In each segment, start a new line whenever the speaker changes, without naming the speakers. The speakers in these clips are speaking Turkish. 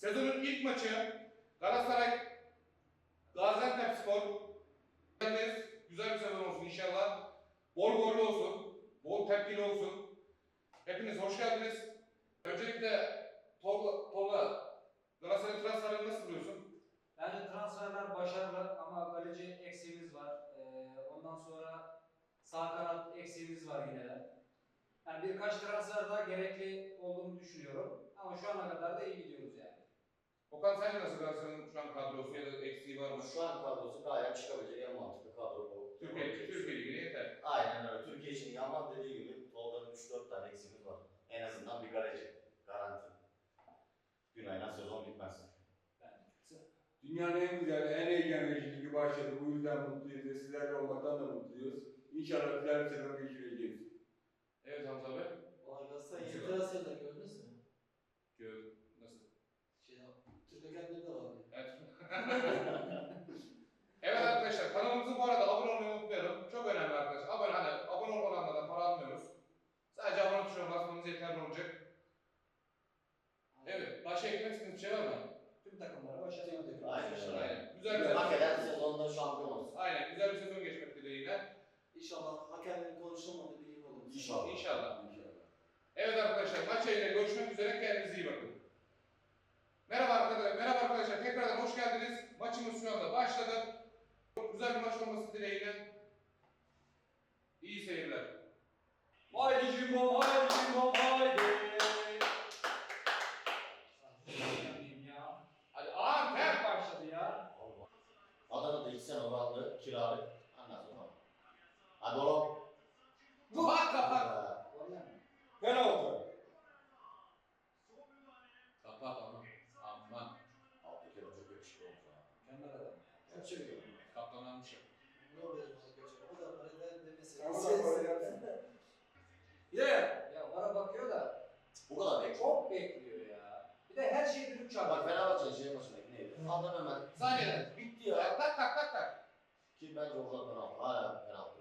Sezonun ilk maçı Galatasaray Gaziantep Spor. Güzel bir sezon olsun inşallah. Bol gollü olsun. Bol tepkili olsun. Hepiniz hoş geldiniz. Öncelikle Tolga, Tolga Galatasaray transferini nasıl buluyorsun?
Bence transferler başarılı ama kaleci eksiğimiz var. Ee, ondan sonra sağ kanat eksiğimiz var yine de. Yani birkaç transfer daha gerekli olduğunu düşünüyorum. Ama şu ana kadar da iyi gidiyoruz yani.
Okan sence nasıl Galatasaray'ın şu an kadrosu ya da eksiği var mı?
Şu an kadrosu gayet çıkabilecek en mantıklı kadro bu.
Türkiye, Türkiye Ligi'ne yeter.
Aynen öyle. Türkiye için Yaman dediği gibi Tolga'nın 3-4 tane eksimiz var. En azından bir kaleci. Garanti. Günay'la sezon bitmez.
Bence.
Dünyanın en güzel, en eğlenceli ligi başladı. Bu yüzden mutluyuz ve sizlerle olmaktan da mutluyuz. İnşallah güzel bir sezon geçireceğiz.
Evet Hamza abi.
Vay Galatasaray
Nasıl
yeni
var?
transferler gördünüz mü?
Gör, nasıl?
Şey, Türk hakemleri de var.
Evet. evet arkadaşlar kanalımızı bu arada abone olmayı unutmayalım. Çok önemli arkadaşlar. Abone, hani, abone olanlardan para almıyoruz. Sadece abone tuşuna basmanız yeterli olacak. Evet. Başka eklemek istediğiniz bir şey var mı?
Tüm takımlara başarılı diliyorum.
Aynen öyle.
Aynen. Güzel bir
Hak
sezon.
eden sezonda şampiyon olsun.
Aynen. Güzel bir sezon geçmek dileğiyle.
İnşallah hakemlerin konuşulmadığı bir lig olur.
İnşallah.
İnşallah.
İnşallah.
Evet arkadaşlar maç yayında görüşmek üzere. Kendinize iyi bakın. Merhaba arkadaşlar. Merhaba arkadaşlar. Tekrardan hoş geldiniz. Maçımız şu anda başladı. Çok güzel bir maç olması dileğiyle. İyi seyirler.
Haydi Cimbom, haydi Cimbom, haydi. ya.
Hadi Antep.
Hep başladı ya.
Adana'da 2 sene oranlı kiralık. Anlat sonra. Hadi oğlum.
Kapat kapat.
Ha,
Vallahi mi?
Penaltı.
Kapat ama. Aman.
Abdülkerim çok yakışıklı olmuş ha.
Mükemmel adam.
Gerçekten.
Kaptan almış.
Norveç geçiyor. O da parayla demesi.
Ama da böyle yapsın.
Yeah. Ya bana bakıyor da
Bu kadar bekliyor.
çok bekliyor ya. Bir de her şeyi düdük
Bak
çalıyor.
Fenerbahçe'nin şey maçındaki neydi? Adam hemen
Saniyeden.
bitti ya.
Tak tak tak tak tak.
Ki bence orada penaltı. Hala penaltı.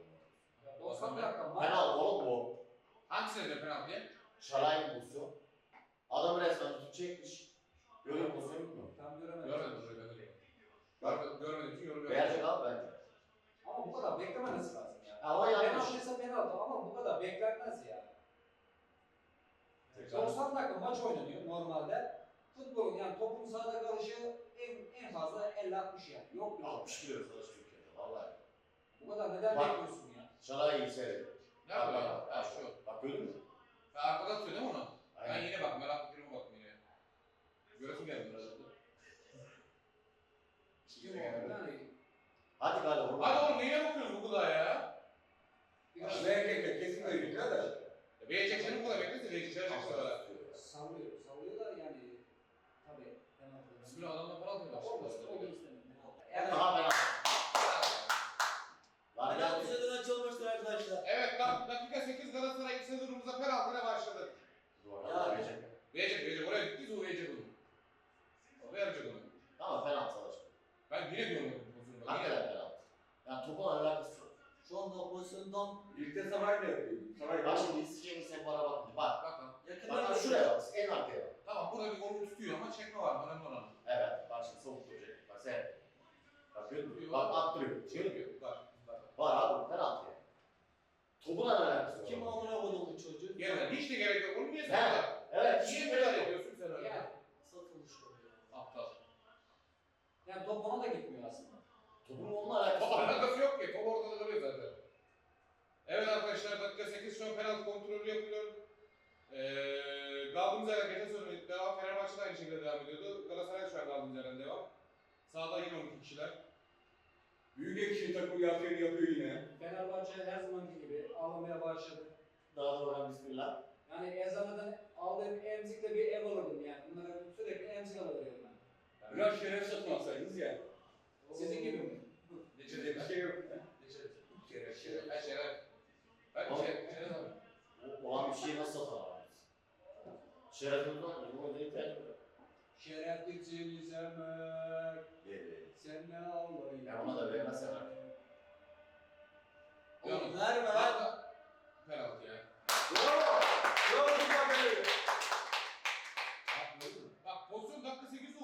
Ya 90 dakika var.
Penaltı oğlum bu.
Hangisine de penaltıya?
Şalay'ın pozisyon. Adamı resmen tutup çekmiş. Görüyor pozisyon mu?
Tam göremedim.
Görmedim şöyle böyle. Görmedim, görmedim için yorum
Verecek abi bence.
Ama bu kadar beklemeniz lazım ya.
Ama yanlış.
Penaltıysa penaltı ama bu kadar beklenmez ya. 90 dakika maç oynanıyor normalde. Futbolun yani topun sahada kalışı en, en fazla 50-60 yani. Yok yok.
60 kilo savaş Türkiye'de vallahi.
Bu kadar neden
Bak.
bekliyorsun ya?
Şalay iyi seyrediyor.
Ne yapıyor ya?
Bak,
Ha
bak,
şu.
Bak gördün mü?
Ha, arkada atıyor değil mi onu? Ben
Aynen.
yine bak meraklı birime baktım yine. Göresim geldi biraz.
Kim o? Yani
Hadi galiba oğlum.
Hadi oğlum neyine bu kadar ya?
biraz
Amerika'da kesin öyle de.
Ya Beğenecek seni bu kadar beklesin, beğenecek seni bu kadar.
sallıyor. Sallıyor da yani tabii penaltı.
Bismillah adamla para atıyor bak.
Olmasın olur istemiyorum. Yani
Daha penaltı. Var
Penaltı
geldi.
sezonu açılmıştır arkadaşlar.
Evet dak- dakika 8 Galatasaray ilk sezonumuza penaltıyla başladı.
Duvardan verecek.
Verecek verecek oraya gittiyse o verecek onu. O verecek onu.
Ama penaltı savaş.
Ben yine diyorum bu pozisyonu. bak,
Hakikaten
Yine.
penaltı. Yani topun alakası yok.
Şu anda o pozisyondan
İlkte Saray da yapıyor. Saray
Bak şimdi izleyeceğin sen bana bak. Bak.
Bak lan.
yakından
Bak şuraya bak. En arkaya bak.
Tamam burada bir golü tutuyor ama çekme var önemli olan.
Evet. Bak şimdi savuk duracak. Bak sen.
Yok.
Bak attırıyor.
Çekiyor. Var. Var.
Var abi penaltı yani. Topun alakası yok.
kim amına koydu bu çocuğu?
Gerek hiç de gerek yok. Onu niye
Ne?
sen
Evet.
Niye
Şimdi
müdahale ediyorsun sen öyle?
yani,
Satılmış oluyor.
Aptal.
yani top ona da gitmiyor aslında.
Topun onunla alakası
Top
yok.
alakası yok ki. Top ortada duruyor zaten. Evet arkadaşlar dakika 8 şu an penaltı kontrolü yapılıyor. Ee, Galdığımız yerden geçen sezon devam. Fenerbahçe de aynı şekilde devam ediyordu. Galatasaray şu an Galdığımız yerden devam. Sağda yine 12 kişiler.
Büyük ekşi takım yaptığını yapıyor yine.
Fenerbahçe her zamanki gibi ağlamaya başladı.
Daha doğrudan bismillah.
Yani Ezana'dan aldığım emzikle bir ev alırdım yani. Bunlara sürekli emzik alırdım ben.
Biraz şeref satmasaydınız ya.
Sizin gibi mi?
İçinde bir şey yok.
Şeref, şeref. Ben şeref. Ben şeref, şeref abi.
O- Olan bir şeyi nasıl satar abi? Şerefimizden bu ödeye ihtiyacım yok.
Şeref için sevmek,
Evet.
sen ne ağlayın.
Ya ona da vermezsen artık.
Oğlum verme lan.
Sağda penaltı ya.
Bravo! Bravo Türk hakemleri.
Bak pozisyon dakika 8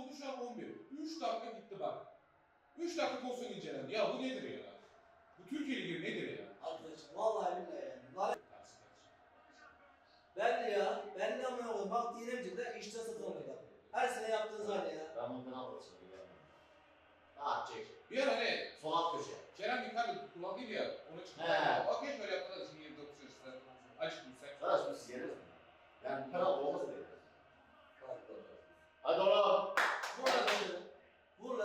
3 dakika pozisyon incelendi. Ya bu nedir ya? Bu Türkiye Ligi nedir ya?
Arkadaşım vallahi billahi yani. Ben de ya. Ben de amına koyayım. Bak diyelim de işte satılmıyor. Her sene yaptığınız hali ya.
Ben bunu penaltı atışını görmedim. Rahat çek.
Bir ara hani
Sol alt köşe.
Kerem Yukarı kullandıydı ya, ona çıktı.
He.
Okey şöyle yaptılar da şimdi 29 yaşında. Açık sen.
Arkadaş biz yeriz mi? Yani penaltı olmasa değil. Hadi oğlum.
Vur lan dışarı. Vur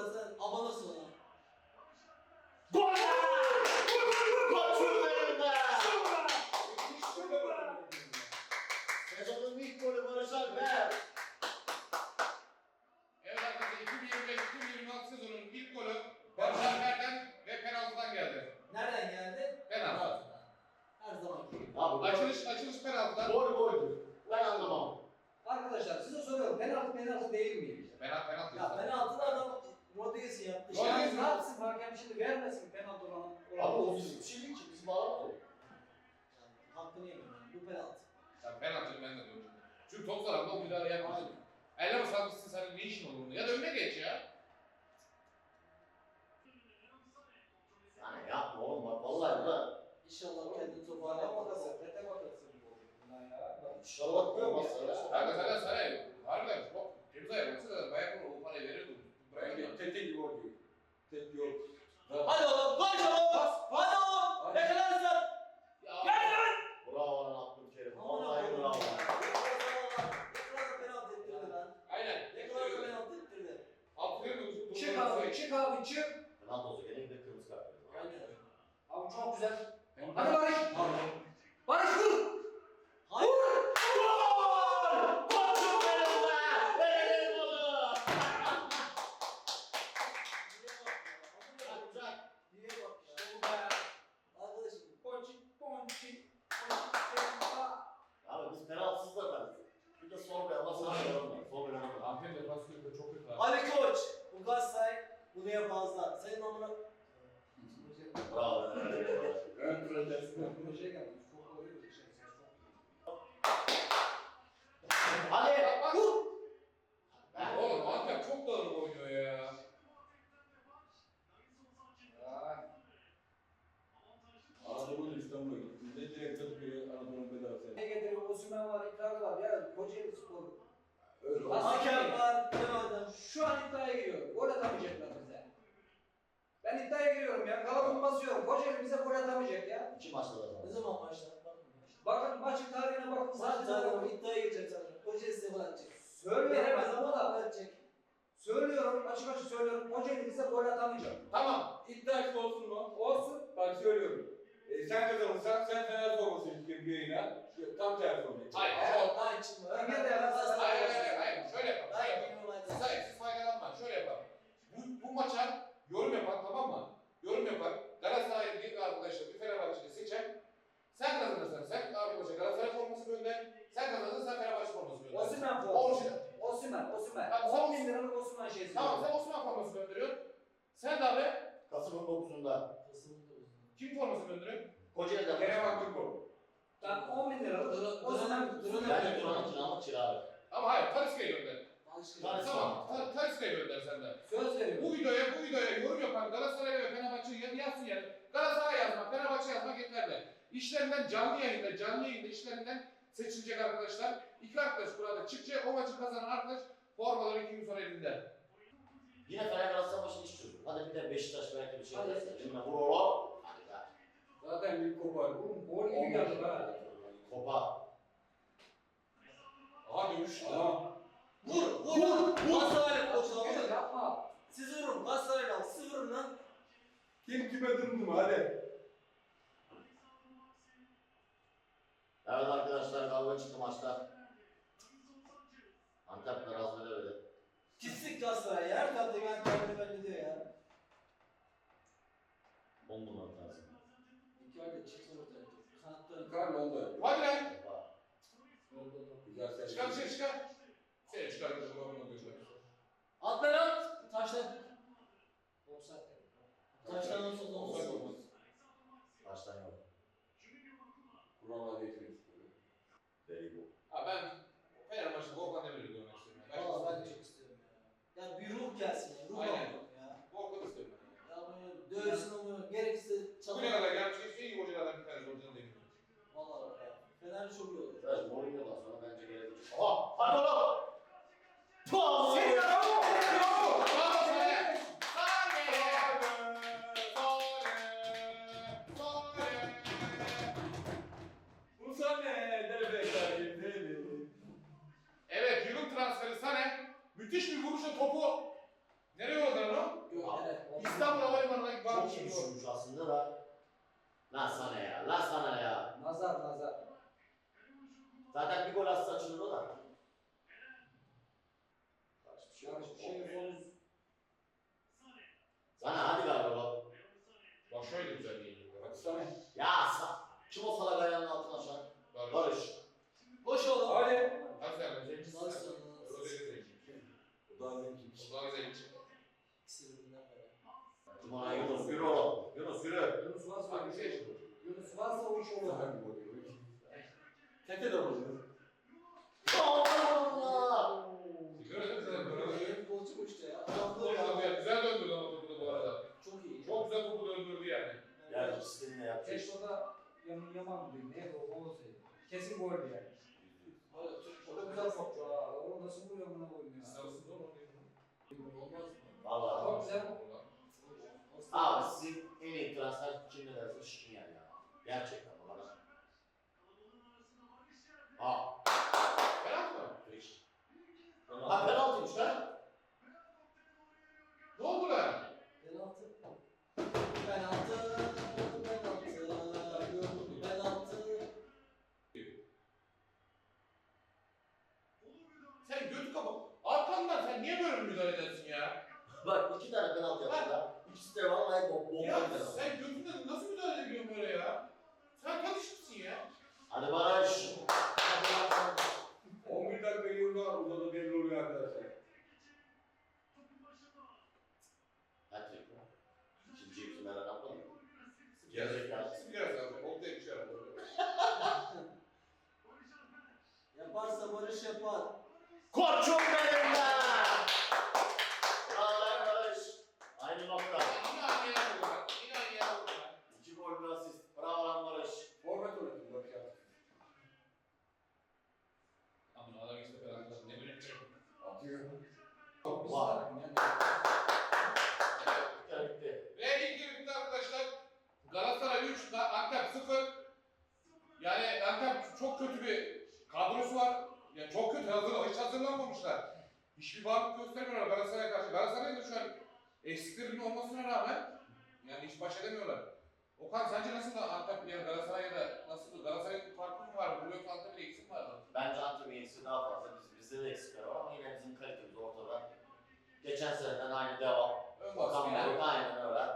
lan sen. Abanırsın ona.
Gol! Koçum benim be! Sezonun ilk golü Barış Alper.
Evet arkadaşlar 2025-2026 sezonunun ilk golü Barış Alper'den ve penaltıdan geldi.
Nereden geldi?
Penaltı.
Penaltıdan. Her zaman gibi.
Abi gol-
Açılış, açılış penaltıdan.
Gol goldür. Ben anlamam.
Arkadaşlar size soruyorum penaltı penaltı değil miydi?
Penaltı, penaltı.
Ya penaltıda adam Rodriguez'i yaptı.
Rodriguez
Yani
mi?
ne yapsın hakem şimdi vermesin penaltı olan.
Abi o bizim bir şey değil ki. Biz bağlamadık.
Yani Hakkını yemiyorum. Bu penaltı.
Ya penaltı ben de diyorum. Çünkü top zararında o müdahale yapmasın. Elle basarmışsın senin ne işin olur? Ya da önüne geç ya.
Yani yapma oğlum bak vallahi bu da
İnşallah kendini
Bana
toparlayamaz.
bakası, tete bakası gibi oldu bundan ya.
inşallah koymaz
Kanka sana sana harbiden çok temiz ayırması da bayağı o parayı verirdi. Bırakın ya.
Bence tete gibi oluyor. Tet yok.
Hadi oğlum koş oğlum. Hadi oğlum. Ne kadar sen?
Ya.
Bravo lan Abdülkerim.
Aman
Vallahi
Allah'ım.
bravo.
Ne kadar da penaltı ettirdi lan.
Aynen.
Ne kadar da penaltı ettirdi.
Abdülkerim
Çık abi, çık abi, çık.
Penaltı olsa gene bir de kırmızı kart verir.
Aynen.
Abi çok güzel. Hadi Barış. Barış vur.
Hayır.
Gol! Koçum benim be! Verelim golü! Çak çak.
Niye bak ya?
İşte bu be.
Arkadaşım.
Ponçik, ponçik, ponçik,
Abi biz penaltısız da atarız. Bir de sol beyaz basar yaramıyor. Sol beyaz yaramıyor.
Antep defansiyonu da çok kötü abi.
Ali Koç. Bu Galatasaray bunu yapmazlar. Senin amına...
Bravo.
Ön protesto.
Proje gelmiş. Çok oluyor. Şey, ses çok
Hadi.
Bak,
Vur.
Oğlum Antep çok dağınık oynuyor ya.
Ya.
Anadolu İstanbul'a gittiğinde direkt Kadıköy'e Anadolu'nun bedavası.
Ne getiriyor? Osman var, İkrar var. Ya Kocaeli Spor.
Öyle
Bas-
Hakem var. Penaltı.
Şu an iddiaya giriyorum. Gol atamayacaklar bize. Ben iddiaya giriyorum ya. Kalabalık basıyorum. Kocaeli bize gol atamayacak ya.
İki maçta da
Ne
zaten.
zaman başlar?
Bakın maçın tarihine bakın.
Zaten
Zaten
zaten iddiaya girecek zaten. Koca size bırakacak.
Söylüyorum
Veremez
ben
ama
ama da.
bırakacak.
Söylüyorum açık açık söylüyorum. Kocaeli bize gol atamayacak.
Tamam.
İddiaçlı olsun mu?
Olsun.
Bak söylüyorum. E, sen kazanırsan sen Fener forması ilk bir yayına. Tam tersi olacak.
Hayır.
Evet, daha için var.
Yine de yapmaz.
Hayır hayır hayır. hayır. Şöyle yapalım. Hayır siz faydalanma. Şöyle yapalım. Bu, bu maça yorum yapan tamam mı? Yorum yapan Galatasaray'ın bir arkadaşla bir Fenerbahçe'yi seçen sen kazanırsan sen arkadaşa Galatasaray forması gönder. Sen kazanırsan sen Fenerbahçe forması gönder.
Osimhen
Orijinal.
Forması. Osimhen, Osimhen.
Tamam,
10 bin liralık Osimhen şeysi.
Tamam sen Osman forması gönderiyorsun. Sen de abi
Kasım'ın 9'unda.
kim forması gönderiyorsun?
Kocaeli'den.
Kerem Aktürkoğlu.
Ben 10 bin liralık
Duran-
Bence Turan'ın kiralık kiralık.
Ama hayır Taliska'yı gönder.
Talisca.
Tamam Ta- Taliska'yı gönder sen de.
Söz veriyorum.
Bu videoya bu videoya yorum yapan Galatasaray ve Fenerbahçe'yi ya- yazsın yani. Galatasaray yazmak, Fenerbahçe yazmak yeterli. İşlerinden canlı yayında, canlı yayında işlerinden seçilecek arkadaşlar. İki arkadaş burada çıkacak. O maçı kazanan arkadaş formaları iki gün sonra elinde.
Yine Fener Galatasaray maçını iş çözüyor. Hadi bir de Beşiktaş belki bir şey
Hadi.
derse. Eline vur oğlum. Hadi be.
Zaten bir kopar.
Oğlum gol gibi geldi ha.
Kopa.
Aha dövüş.
Ama
Vur, vur, vur. Galatasaray koçuna
Oğlum
vur.
yapma.
Siz vurun, Galatasaray'la al. Siz vurun lan.
kim kime durdu mu hadi.
Evet arkadaşlar kavga çıktı maçta. Antep'te razı veremedi.
Pislik Galatasaray ya. Her tarafta ben kendini belli diyor ya.
On tanesi.
İlk önce çıksın ortaya. Kanatları.
Karl oldu.
Hadi lan.
Güzel.
Çıkar dışarı çıkar. Seni çıkar. Göster.
At lan at. Taşlar.
Offside.
Taşlardan sonra
Offside
olsun.
olmaz.
Baştan yok.
Kurala değişiriz.
Very good.
Ha ben Fener maçında Volkan Demir'i görmek istiyorum.
Valla ben de çok istiyorum ya. Ya bir ruh gelsin ya. Ruh
Aynen.
alalım ya.
Volkan istiyorum ben. zaman lan var
Çok iyi düşünmüş aslında da. Lan sana ya, lan sana ya.
Nazar nazar.
Zaten bir gol atsa açılır o da. Karşı bir şey yok.
Yani şu şey omuz
Sana hadi ver oğlum.
Bak şöyle güzel değil.
Hadi sana.
Ya sa kim o salak ayağının altına aşağı?
Barış.
Barış.
Hoş oğlum.
Hadi.
Hadi sen de zengin.
Nasılsın?
O da zengin.
O daha zengin.
O da zengin.
İkisi birbirinden böyle.
Cumhur'a Yunus yürü oğlum. Yunus yürü.
Yunus varsa
Bak
o
bir
iş
şey
olur.
şimdi.
Yunus varsa o iş olur.
Hadi Barış.
11 dakika yılda uzadı belli oluyor arkadaşlar.
Hadi. İkinciyi bizim Eren atmadı mı?
Gerizekalı.
Gerizekalı.
Sigara sen. Oldu bir şey yapalım.
Yaparsa Barış yapar.
Koçum benim be! Bravo lan Barış. Aynı nokta.
Yine aynı yere vurdu lan. Yine aynı yere vurdu lan.
İki gol bir asist. Bravo lan Barış.
Forvet oynadım bak ya.
Aman adam işte penaltı. Ne bileyim.
Atıyor.
Biz
Vay.
de yani.
Bitti bitti.
Ve ilk yarı bitti arkadaşlar. Galatasaray 3, Antep 0. Yani Antep çok kötü bir kadrosu var. Yani çok kötü hazır, hiç hazırlanmamışlar. Hiçbir varlık göstermiyorlar Galatasaray'a karşı. Galatasaray'ın da şu an eksiklerinin olmasına rağmen yani hiç baş edemiyorlar. Okan sence nasıl da Antep yani Galatasaray'a da nasıl Galatasaray'ın farkı mı var? Burada yoksa Antep'in eksik mi var?
Bence Antep'in eksi daha fazla. Biz, bizde de eksikler var ama yine bizim kalitemiz ortada. Geçen seneden aynı devam.
Ön baskı
Okan
yani.
Aynen öyle.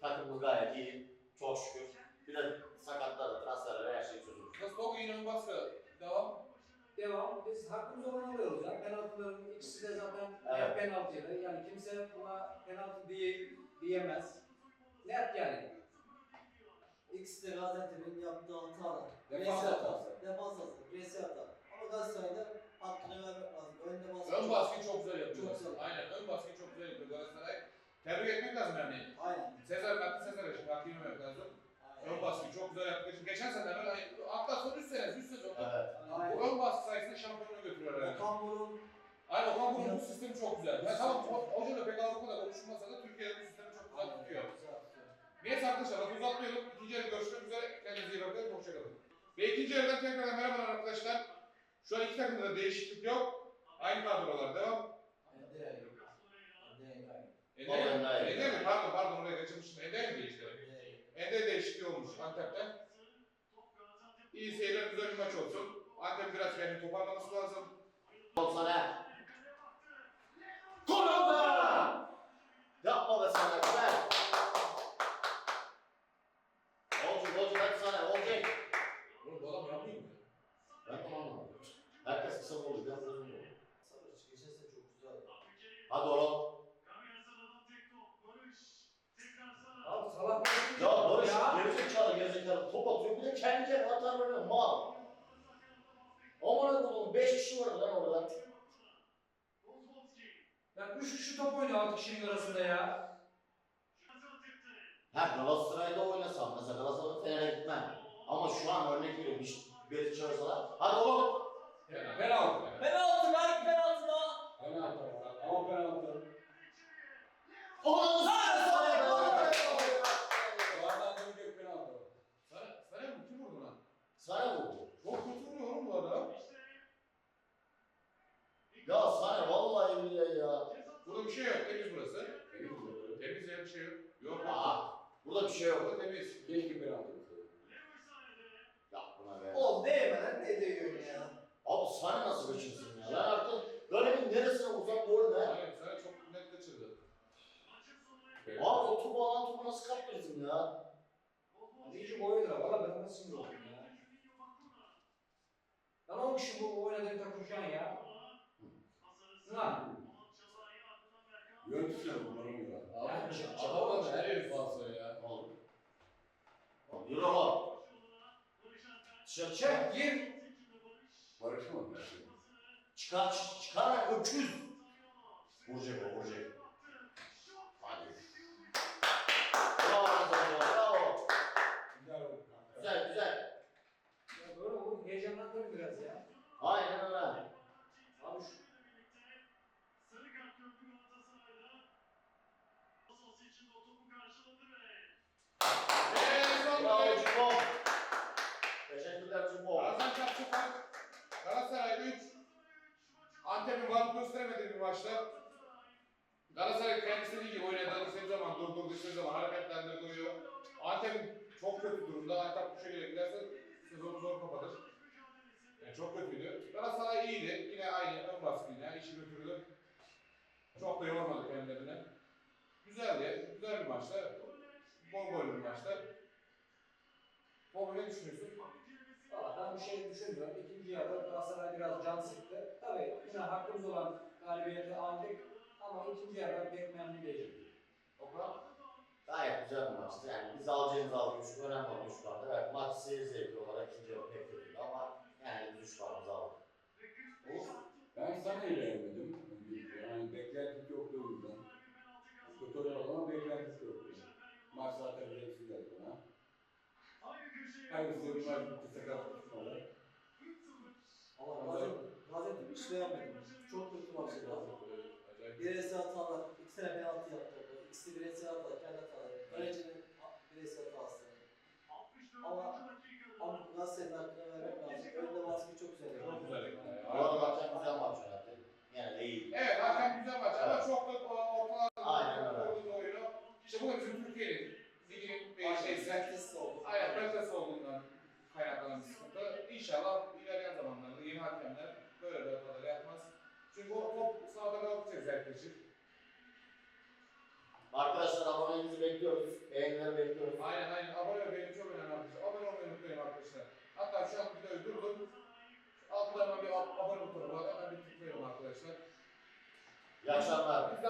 Takımımız gayet iyi. Çok şükür. Bir de sakatlar, transferler her şey çözülür.
Nasıl Togo yine ön baskı? Devam.
Devam. Biz hakkımız olan alıyoruz ya. Penaltıların ikisi de zaten
Evet.
net penaltıydı. Yani kimse buna penaltı değil diyemez. Net yani.
İkisi de Gaziantep'in yaptığı hatalar.
Defans hatası.
Defans hatası. Resi hata. Ama Galatasaray'da hakkını vermek lazım. Önde baskı.
Ön baskıyı çok güzel yapıyor.
Çok güzel.
Aynen ön baskıyı çok güzel yapıyor Galatasaray. Tebrik etmek lazım yani.
Aynen.
Sezar baktı Sezar'a şimdi hakkını yememek lazım.
Aynen.
Ön baskıyı çok güzel yaptı. Şimdi geçen sene böyle hatta son 3 sene, 3 sezon.
Evet.
Bu ön baskı sayesinde şampiyonu götürüyor herhalde.
Okan Buruk
Aynen Okan Buruk'un bu sistemi çok güzel. Ya tamam ho- hoca da pek Avrupa'da konuşulmasa da Türkiye'de bu sistemi çok güzel tutuyor. Neyse arkadaşlar lafı uzatmayalım. İkinci yarı görüşmek üzere. Kendinize iyi bakın. Hoşçakalın. Ve ikinci yarıdan tekrar merhabalar arkadaşlar. Şu an iki takımda da değişiklik yok. Aynı kadrolar devam.
Vallahi Ende-
Ende mi? Pardon pardon oraya kaçırmıştım. Ende mi değişti? Ende değişikliği olmuş Antep'te. İyi seyirler, güzel bir maç olsun. Antep biraz kendini toparlaması lazım.
90'a. Gol oldu! Yapma be sana güzel. Olcu, olcu hadi sana, olacak.
Oğlum bu adam yapmıyor mu?
Ben de anlamadım. Herkes kısa gol oluyor, ben uzun gol.
Sabır geçen sene çok güzel.
Hadi oğlum.
Abi salak
Ya Barış gerizekalı gerizekalı top atıyor bir de kendi kendine atar böyle mal. Aman Allah'ım 5 kişi var lan orada.
Ya üç kişi top oynuyor altı kişinin arasında ya.
Ha Galatasaray'da oynasam mesela Galatasaray'da Fener'e gitmem. Ama şu an örnek veriyorum hiç beni çağırsalar. Hadi oğlum.
Penaltı.
Penaltı.
Penaltı ver penaltı da.
Penaltı. Ama penaltı.
Oğlum sana
Bu arada dönecek penaltı.
Sana, sana mı? Kim vurdu lan?
Sana vurdu.
Çok kötü vuruyor oğlum bu adam.
Ya sana vallahi billahi ya.
Burada bir şey yok. Temiz burası. Temiz ya bir şey yok. Yok yok.
Aa, burada bir şey yok.
Burada temiz.
Keşke penaltı olsa.
Ya buna be.
Oğlum değmeden ne değiyorsun ya?
Abi sana nasıl kaçırsın Vuracak o, vuracak.
Antep'in çok kötü durumda. Antep bu şekilde giderse sezonu zor kapatır. Yani çok kötüydü. Galatasaray iyiydi. Yine aynı ön baskıyla işi götürdü. Çok da yormadı kendilerini. Güzeldi. Güzel bir maçtı. Bol gol bir maçtı. Baba ne düşünüyorsun?
Valla ben bir şey düşünmüyorum. İkinci yarıda Galatasaray biraz can sıktı. Tabii yine hakkımız olan galibiyeti aldık ama ikinci yarıda pek memnun değilim.
Okan?
Gayet güzel bir maçtı. Yani biz alacağımız aldık. Üç önemli olan üç vardı. Evet maç seyir zevkli olarak ikinci yarı pek kötüydü ama yani biz üç varımızı aldık.
Ben sana eğlenemedim. Yani beklenti yoktu o yüzden. Kötü olarak ama beklentisi yoktu. Maç zaten renksiz bana. Hayırlısı bir maç bitti sakatlık olarak.
Allah Gaziantep, Gaziantep'i hiç beğenmedim. Çok kötü maçtı Gaziantep.
Acayip.
Bireysel hatalar, iki tane penaltı yaptı orada. İkisi bireysel hatalar, kendi hataları. Kalecinin bireysel hatası. Ama ama Galatasaray'ın hakkını vermek lazım. Önde baskı çok güzel.
Çok güzel.
Bu arada hakem güzel maç yönetti. Yine de iyi.
Evet hakem güzel maç ama çok da ortalarda
Aynen öyle.
oyunu oyunu. İşte bu da bizim Türkiye'nin liginin bir şeysi.
Kalitesiz oldu.
Aynen kalitesi olduğundan kaynaklanan bir sıkıntı. İnşallah ilerleyen zamanlarda yeni hakemler böyle bir hatalar yapmaz. Çünkü o top sahada kaldıkça zevkleşir.
Arkadaşlar aboneliğinizi bekliyoruz. Beğenileri bekliyoruz.
Aynen aynen abone olmayı çok önemli arkadaşlar. Abone olmayı unutmayın arkadaşlar. Hatta şu an videoyu durdum. Altına hemen bir ab- abone butonu var. Hemen bir